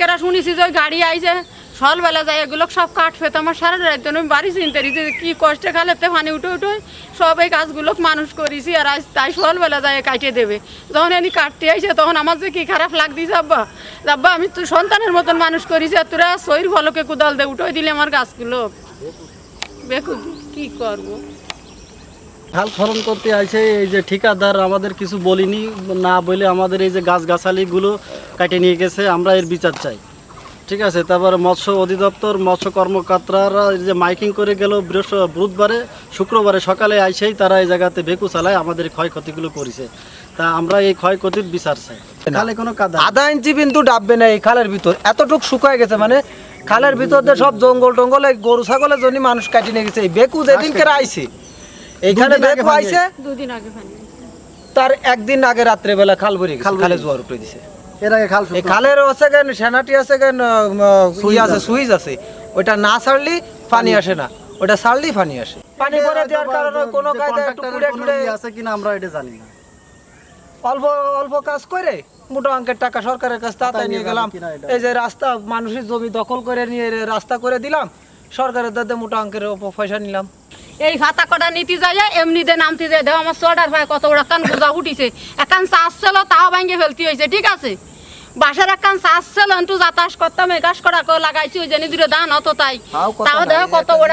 কেরা শুনেছি যে ওই গাড়ি আইছে, সকালবেলা যায় এগুলো সব কাঠ ফেতে, আমার সারা রাত আমি বাড়ি চিনতে দিছি কি কষ্টে খালেতে পানি উঠে উঠে সব এই গাছগুলো মানুষ করেছি আর আজ তাই সকালবেলা যায় কাটিয়ে দেবে। যখন এনি কাটতে আইছে, তখন আমার যে কি খারাপ লাগদিছে আব্বা। আব্বা, আমি তো সন্তানের মতন মানুষ করেছি আর তোরা শরীর ভালোকে কোদাল দে উঠে দিলে আমার গাছগুলো। বেকু কি করব? খাল খনন করতে আইছে এই যে ঠিকাদার আমাদের কিছু বলিনি, না বলে আমাদের এই যে গাছগাছালিগুলো কাটে নিয়ে গেছে, আমরা এর বিচার চাই। ঠিক আছে, তারপরে মৎস্য অধিদপ্তর, মৎস্য কর্মকর্তারা যে মাইকিং করে গেল বৃহস্পতি বুধবারে, শুক্রবারে সকালে আইসেই তারা এই জায়গাতে বেকু চালায় আমাদের ক্ষয়ক্ষতিগুলো করেছে। তা আমরা এই ক্ষয়ক্ষতির বিচার চাই। খালে কোনো কাদা আধা ইঞ্চি কিন্তু ডাববে না এই খালের ভিতর। এতটুকু শুকায় গেছে মানে খালের ভিতর সব জঙ্গল টঙ্গল গরু, ছাগলের জন্য মানুষ কাটিয়ে নিয়ে গেছে। এই বেকু যেদিনকে কেরা এইখানে দুদিন বেকু আইছে দুদিন আগে পানি তার একদিন আগে রাত্রে বেলা খাল ভরে গেছে খালে জোয়ার উঠে দিছে। এর আগে খাল এই খালের আছে কেন? সেনাটি আছে কেন? সুই আছে সুইচ আছে। ওটা না ছাড়লি পানি আসে না। ওটা ছাড়লি পানি আসে। পানি ভরে দেওয়ার কারণে কোনো কায়দায় একটু কুড়ে টুড়ে ইয়ে আছে কিনা আমরা এটা জানি না। অল্প অল্প কাজ করে মোটা অঙ্কের টাকা সরকারের কাছে নিয়ে গেলাম। এই যে রাস্তা মানুষের জমি দখল করে নিয়ে রাস্তা করে দিলাম। সরকারের দাদা মোটা অঙ্কের পয়সা নিলাম। এই ভাতা কটা নীতি যায় এমনি দে নামতে যায়। দেও আমার সোয়াটার ভাই কত বড় কান বোঝা উঠিছে। একান চাষ ছিল তাও ভাঙ্গে ফেলতে হয়েছে ঠিক আছে? বাসার একান চাষ ছিল একটু যাতাস করতাম একাশ করা করে লাগাইছি ওই জন্য দূরে দান হতো তাই। তাও দেখো কত বড়?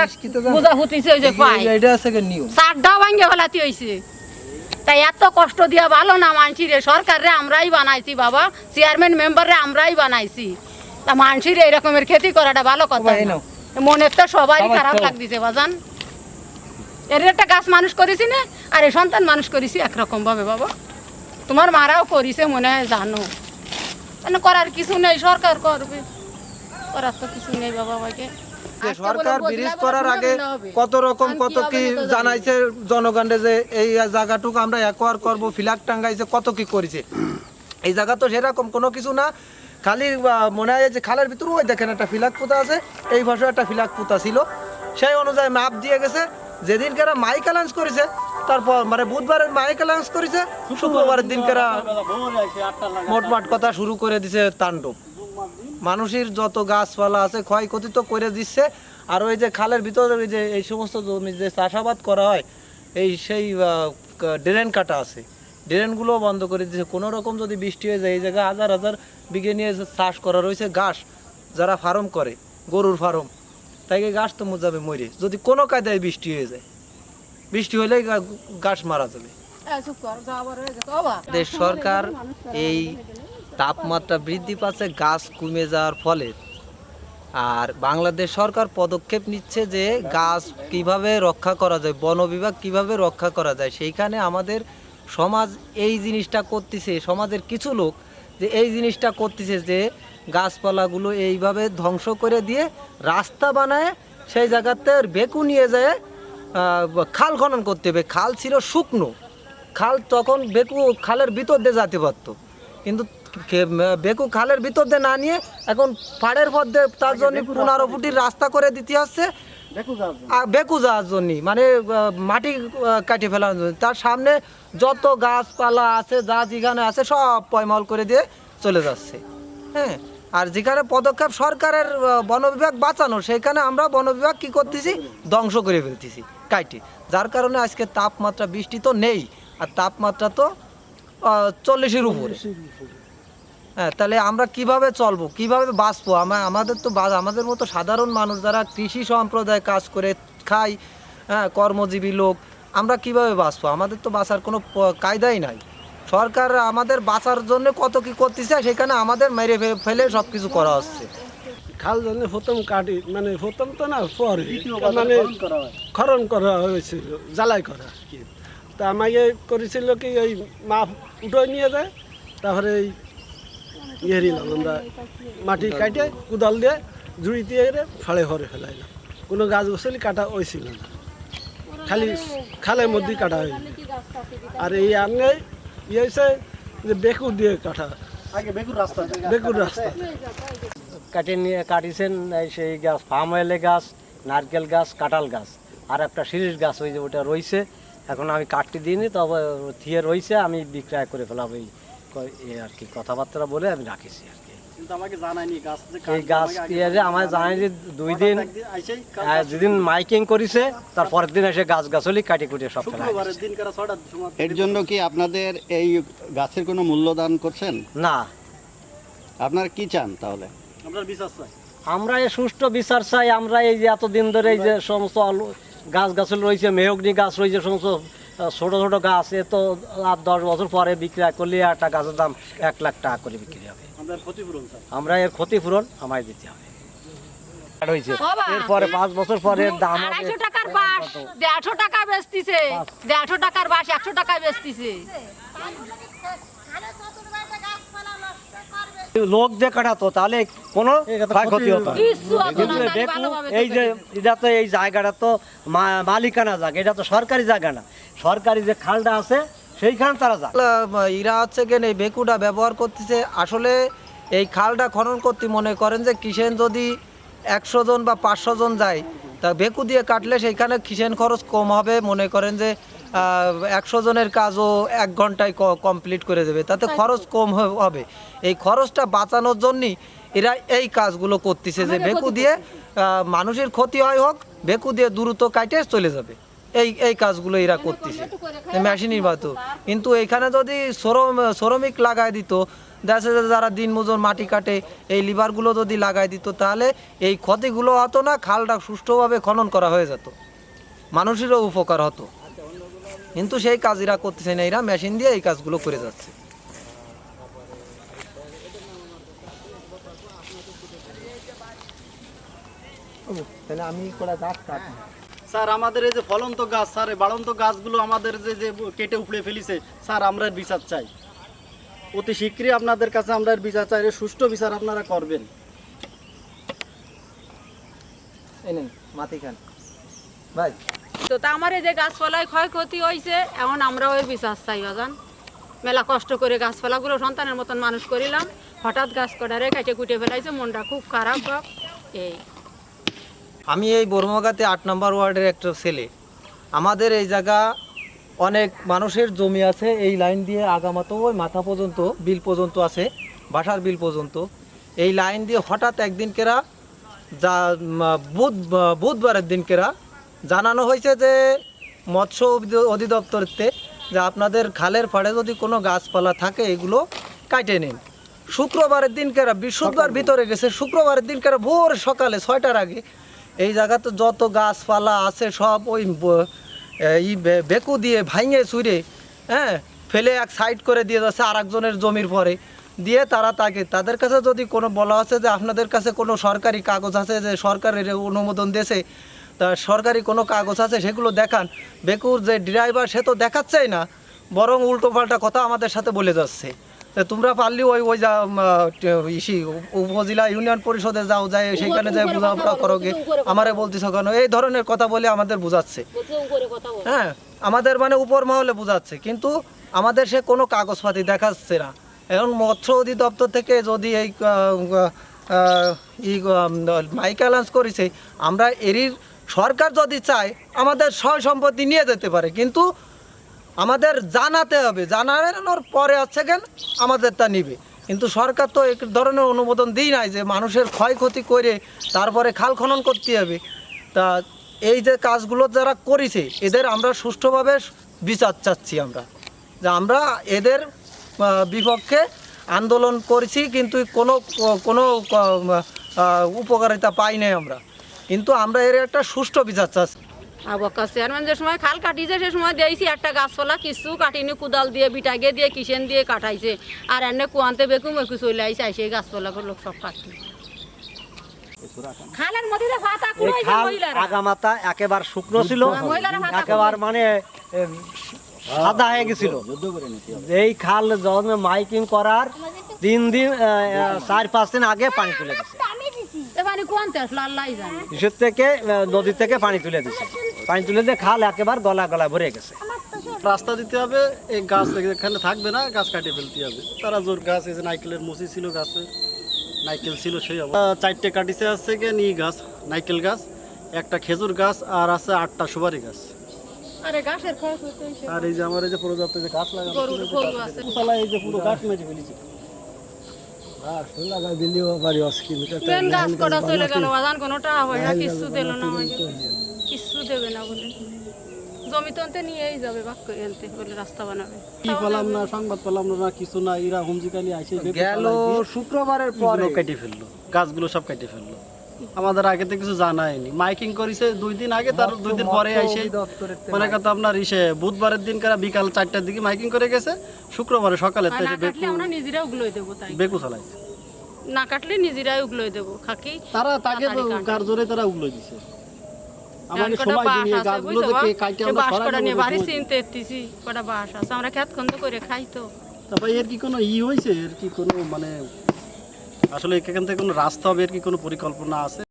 বোঝা উঠিছে ওই যে পাই এই- চারটাও ভাঙ্গে ফেলাতে হয়েছে। তাই এত কষ্ট দিয়া ভালো না মানছি রে সরকার রে আমরাই বানাইছি বাবা চেয়ারম্যান মেম্বার রে আমরাই বানাইছি। তা মানছি রে এরকমের খেতি করাটা ভালো কথা এই। মনের তো সবারই খারাপ লাগতেছে বাজান। এর একটা গাছ মানুষ করেছি না আর এই সন্তান মানুষ করেছি একরকম ভাবে বাবা। তোমার মারাও করিছে মনে হয় জানো। মানে করার কিছু নেই সরকার করবে। করার তো কিছু নেই বাবা যে সরকার ব্রিজ করার আগে কত রকম কত কি জানাইছে জনগণে যে এই জায়গাটুকু আমরা একোয়ার করব ফিলাক টাঙ্গাইছে কত কি করেছে। এই জায়গা তো সেরকম কোনো কিছু না। খালি মনে হয় যে খালের ভিতরে ওই দেখেন একটা ফিলাক পুঁতা আছে এই পাশে একটা ফিলাক পুঁতা ছিল। সেই অনুযায়ী মাপ দিয়ে গেছে যেদিন কেরা মাইক অ্যালাউন্স করেছে, তারপর মানে বুধবারের মাইক অ্যালাউন্স করেছে, শুক্রবারের দিন কেরা মোটমাট কথা শুরু করে দিছে তাণ্ডব। মানুষের যত গাছপালা আছে ক্ষয়ক্ষতি তো করে দিচ্ছে, আর ওই যে খালের ভিতরে ওই যে এই সমস্ত জমি যে চাষাবাদ করা হয়, এই সেই ড্রেন কাটা আছে। ড্রেনগুলো বন্ধ করে দিচ্ছে কোনো রকম যদি বৃষ্টি হয়ে যায়, এই জায়গায় হাজার হাজার বিঘে নিয়ে চাষ করা রয়েছে ঘাস যারা ফার্ম করে, গরুর ফার্ম তাই গাছ তো যাবে মরে যদি কোনো কায়দায় বৃষ্টি হয়ে যায় বৃষ্টি হলেই গাছ মারা যাবে। দেশ সরকার এই তাপমাত্রা বৃদ্ধি পাচ্ছে গাছ কমে যাওয়ার ফলে। আর বাংলাদেশ সরকার পদক্ষেপ নিচ্ছে যে গাছ কীভাবে রক্ষা করা যায় বন বিভাগ কীভাবে রক্ষা করা যায় সেইখানে আমাদের সমাজ এই জিনিসটা করতেছে সমাজের কিছু লোক যে এই জিনিসটা করতেছে যে গাছপালাগুলো এইভাবে ধ্বংস করে দিয়ে রাস্তা বানায় সেই জায়গাতে বেকু নিয়ে যায় খাল খনন করতে হবে। খাল ছিল শুকনো। খাল তখন বেকু খালের ভিতর দিয়ে যেতে পারতো। কিন্তু বেকু খালের ভিতর দিয়ে না নিয়ে এখন পাড়ের পর দিয়ে তার জন্য পনেরো ফুটির রাস্তা করে দিতে হচ্ছে। বেকু যাওয়ার জন্য। মানে মাটি কাটিয়ে ফেলার জন্য। তার সামনে যত গাছপালা আছে যা যেখানে আছে সব পয়মল করে দিয়ে চলে যাচ্ছে। হ্যাঁ? আর যেখানে পদক্ষেপ সরকারের বন বিভাগ বাঁচানো, সেখানে আমরা বন বিভাগ কী করতেছি? ধ্বংস করে ফেলতেছি, কাইটি। যার কারণে আজকে তাপমাত্রা, বৃষ্টি তো নেই, আর তাপমাত্রা তো চল্লিশের উপরে। হ্যাঁ তাহলে আমরা কীভাবে চলবো? কীভাবে বাঁচবো? আমা- আমাদের তো আমাদের মতো সাধারণ মানুষ যারা কৃষি সম্প্রদায় কাজ করে খাই হ্যাঁ কর্মজীবী লোক, আমরা কীভাবে বাঁচবো? আমাদের তো বাঁচার কোনো কায়দাই নাই। সরকার আমাদের বাঁচার জন্য কত কি করতেছে সেখানে আমাদের মেরে ফেলে সব কিছু করা হচ্ছে। খাল জন্য প্রথম কাটি মানে প্রথম তো না পরে। মানে খরণ করা হয়েছিল জ্বালাই করা তা আমাকে করেছিল কি ওই মাপ উঠে নিয়ে যায় তারপরে এই ইয়ে আমরা মাটি কাটে কুদাল দিয়ে জুড়ি দিয়ে এরে ফাড়ে ঘরে ফেলাইলাম। কোনো গাছ গোছালি কাটা হয়েছিল না। খালি খালের মধ্যেই কাটা হয়েছিল। আর এই আমনে ইয়ে হয়েছে যে বেকু দিয়ে কাটা। আগে রাস্তা বেকুর রাস্তা। কাটে নিয়ে কাটিছেন এই সেই গাছ ফার্ম অয়েলে গাছ নারকেল গাছ কাঁঠাল গাছ। আর একটা শিরিষ গাছ ওই যে ওটা রয়েছে এখন আমি কাটতে দিইনি তবে থিয়ে রয়েছে আমি বিক্রয় করে ফেলাম এই ক- এ আর কি কথাবার্তা বলে আমি রাখিছি আর এই গাছ ইয়ে যে আমার জানাই যে দুই দিন হঠাৎ একদিন আইসেই গাছ আহ, যেদিন মাইকিং করেছে তার দিন এসে গাছ গাছলি কাটি কুটিয়ে সব ফেলা শুক্রবারের দিন কারা ছটার সময় এর জন্য কি আপনাদের এই গাছের কোনো মূল্যদান করছেন? না। আপনারা কি চান তাহলে? আমরা এই সুষ্ঠু বিচার চাই আমরা এই যে এতদিন ধরে এই যে সমস্ত গাছ গাছল রয়েছে মেহগনি গাছ রয়েছে সমস্ত ছোট ছোট গাছ এ তো আর দশ বছর পরে বিক্রি করলে একটা গাছের দাম এক লাখ টাকা করে বিক্রি হবে। আমরা ক্ষতিপূরণ চাই আমরা এর ক্ষতিপূরণ আমায় দিতে হবে। হয়েছে। এরপরে পাঁচ বছর পরে দাম আড়াইশো টাকার বাস দেড়শো টাকা বেচতিছে। দেড়শো টাকার বাস একশো টাকায় বেচতিছে। লোক যে কাটাতো তাহলে কোনো ক্ষয়ক্ষতি হতো এই যে এটা তো এই জায়গাটা তো মালিকানা জায়গা এটা তো সরকারি জায়গা না। সরকারি যে খালটা আছে সেইখানে তারা যায়। ইরা হচ্ছে কেন এই বেকুটা ব্যবহার করতেছে। আসলে এই খালটা খনন করতে মনে করেন যে কিষেন যদি একশো জন বা পাঁচশো জন যায় তা বেকু দিয়ে কাটলে সেইখানে কিষেন খরচ কম হবে। মনে করেন যে একশো জনের কাজও এক ঘন্টায় কমপ্লিট করে দেবে। তাতে খরচ কম হবে। এই খরচটা বাঁচানোর জন্যই এরা এই কাজগুলো করতেছে যে বেকু দিয়ে মানুষের ক্ষতি হয় হোক বেকু দিয়ে দ্রুত কাটে চলে যাবে। এই এই কাজগুলো এরা করতেছে। মেশিনই বাতো কিন্তু এখানে যদি শ্রম, শ্রমিক লাগাই দিত, দেখা যাচ্ছে যারা দিন মজুর মাটি কাটে, এই লিভারগুলো যদি লাগাই দিত, তাহলে এই ক্ষতিগুলো হতো না, খালটা সুষ্ঠুভাবে খনন করা হয়ে যেত। মানুষেরও উপকার হতো। কিন্তু সেই কাজ এরা করতেছে না, এরা মেশিন দিয়ে এই কাজগুলো করে যাচ্ছে। আমি করে গাছ স্যার আমাদের এই যে ফলন্ত গাছ স্যার বাড়ন্ত গাছগুলো আমাদের যে যে কেটে উপড়ে ফেলিছে স্যার আমরা বিচার চাই। অতি শীঘ্রই আপনাদের কাছে আমরা বিচার চাই সুষ্ঠু বিচার আপনারা করবেন। এই মাটি খান। ভাই। তো তা আমার এই যে গাছপালায় ক্ষয়ক্ষতি হয়েছে এখন আমরাও এর বিচার চাই বাজান। মেলা কষ্ট করে গাছপালাগুলো সন্তানের মতন মানুষ করিলাম হঠাৎ গাছ কটারে কেটে কুটে ফেলাইছে মনটা খুব খারাপ বাপ এই। আমি এই বর্মগাতে আট নম্বর ওয়ার্ডের একটা ছেলে। আমাদের এই জায়গা অনেক মানুষের জমি আছে এই লাইন দিয়ে আগামাতো ওই মাথা পর্যন্ত বিল পর্যন্ত আছে বাসার বিল পর্যন্ত। এই লাইন দিয়ে হঠাৎ একদিন কেরা যা বুধ বুধবারের দিন কেরা জানানো হয়েছে যে মৎস্য অধিদপ্তরতে যে আপনাদের খালের ফাড়ে যদি কোনো গাছপালা থাকে এগুলো কাটে নিন। শুক্রবারের দিন কেরা বৃহস্পতিবার ভিতরে গেছে শুক্রবারের দিন কেরা ভোর সকালে ছয়টার আগে এই জায়গাতে যত গাছপালা আছে সব ওই এই বেকু দিয়ে ভাঙে চুরে হ্যাঁ ফেলে এক সাইড করে দিয়ে যাচ্ছে আর একজনের জমির পরে। দিয়ে তারা তাকে, তাদের কাছে যদি কোনো বলা আছে যে আপনাদের কাছে কোনো সরকারি কাগজ আছে যে সরকারের অনুমোদন দিয়েছে, তা সরকারি কোনো কাগজ আছে সেগুলো দেখান। বেকুর যে ড্রাইভার সে তো দেখাচ্ছেই না, বরং উল্টো পাল্টা কথা আমাদের সাথে বলে যাচ্ছে। তোমরা পারলে ওই ওই যা ইসি উপজেলা ইউনিয়ন পরিষদে যাও যায় সেখানে যায় বোঝাপড়া করো গে আমারে বলতেছ কেন? এই ধরনের কথা বলে আমাদের বোঝাচ্ছে। হ্যাঁ আমাদের মানে উপর মহলে বোঝাচ্ছে। কিন্তু আমাদের সে কোনো কাগজপাতি দেখাচ্ছে না। এখন মৎস্য অধিদপ্তর থেকে যদি এই মাইকা লঞ্চ করেছে আমরা এরির সরকার যদি চায় আমাদের সয় সম্পত্তি নিয়ে যেতে পারে। কিন্তু আমাদের জানাতে হবে, জানানোর পরে আছে কেন আমাদের তা নিবে। কিন্তু সরকার তো এক ধরনের অনুমোদন দিই নাই যে মানুষের ক্ষয়ক্ষতি করে তারপরে খাল খনন করতে হবে। তা এই যে কাজগুলো যারা করেছে, এদের আমরা সুষ্ঠুভাবে বিচার চাচ্ছি আমরা। যে আমরা এদের বিপক্ষে আন্দোলন করেছি, কিন্তু কোনো কোনো উপকারিতা পাই নাই আমরা। কিন্তু আমরা এর একটা সুষ্ঠু বিচার চাচ্ছি। আবকা চেয়ারম্যান যে সময় খাল কাটিছে সে সময় দিয়েছি একটা গাছপালা কিছু কাটিনি কুদাল দিয়ে বিটাগে দিয়ে কিষেন দিয়ে কাটাইছে। আর এনে কুয়ান্তে বেকু মেকু চলে আইসে আইসে এই গাছপালাগুলো লোক সব কাটছে। খালের মধ্যে খাল আগামাতা একেবার শুকনো ছিল মহিলারা মানে সাদা হয়ে গেছিল। এই খাল যখন মাইকিং করার তিন দিন চার পাঁচ দিন আগে পানি তুলে বিশেষ থেকে নদী থেকে পানি তুলে দিচ্ছে পানি তুলে দিয়ে খাল একেবারে গলা গলা ভরে গেছে। রাস্তা দিতে হবে এই গাছ এখানে থাকবে না গাছ কাটিয়ে ফেলতে হবে। তারা জোর গাছ এই যে নাইকেলের মুসি ছিল গাছে নাইকেল ছিল সেই অবস্থা। চারটে কাটিছে আছে গিয়ে নি গাছ নাইকেল গাছ একটা খেজুর গাছ আর আছে আটটা সুপারি গাছ। আরে আর এই যে আমার এই যে প্রজাপ্ত যে গাছ লাগানো এই যে পুরো গাছ মেরে ফেলেছে। লাগা দিলেও পারি মেন গাছ কটা চলে গেল বাজান কোনো টাকা পয়সা কিচ্ছু দিল না আমাকে। কিচ্ছু দেবে না বলে। জমি তো আনতে নিয়েই যাবে বাক করে আনতে বলে রাস্তা বানাবে। কি পেলাম না সংবাদ পেলাম না কিছু না এরা হুমজিকালি আসে গেল শুক্রবারের পরে। কেটে ফেলল গাছগুলো সব কেটে ফেলল। আমাদের আগে তো কিছু জানায়নি। মাইকিং করেছে দুই দিন আগে তার দুই দিন পরে এসে মনে কথা আপনার ইসে বুধবারের দিন কারা বিকাল চারটার দিকে মাইকিং করে গেছে শুক্রবারে সকালে আর না কাটলে আমরা নিজেরাই উগলোই দেবো তাই। বেকু চালাইছে না কাটলে নিজেরাই উগলোই দেবো খাকি তারা তাকে। কার জোরে তারা উগলো দিছে। কটা বাঁশ আছে, বুঝছ সে আমরা বাঁশ কটা নিয়ে বাড়ি চিনতে এসতেছি কটা বাঁশ আছে আমরা খেত খন্দ করে খাই তো। তারপর এর কি কোনো ই হয়েছে? এর কি কোনো মানে আসলে এখান থেকে কোনো রাস্তা হবে এর কি কোনো পরিকল্পনা আছে?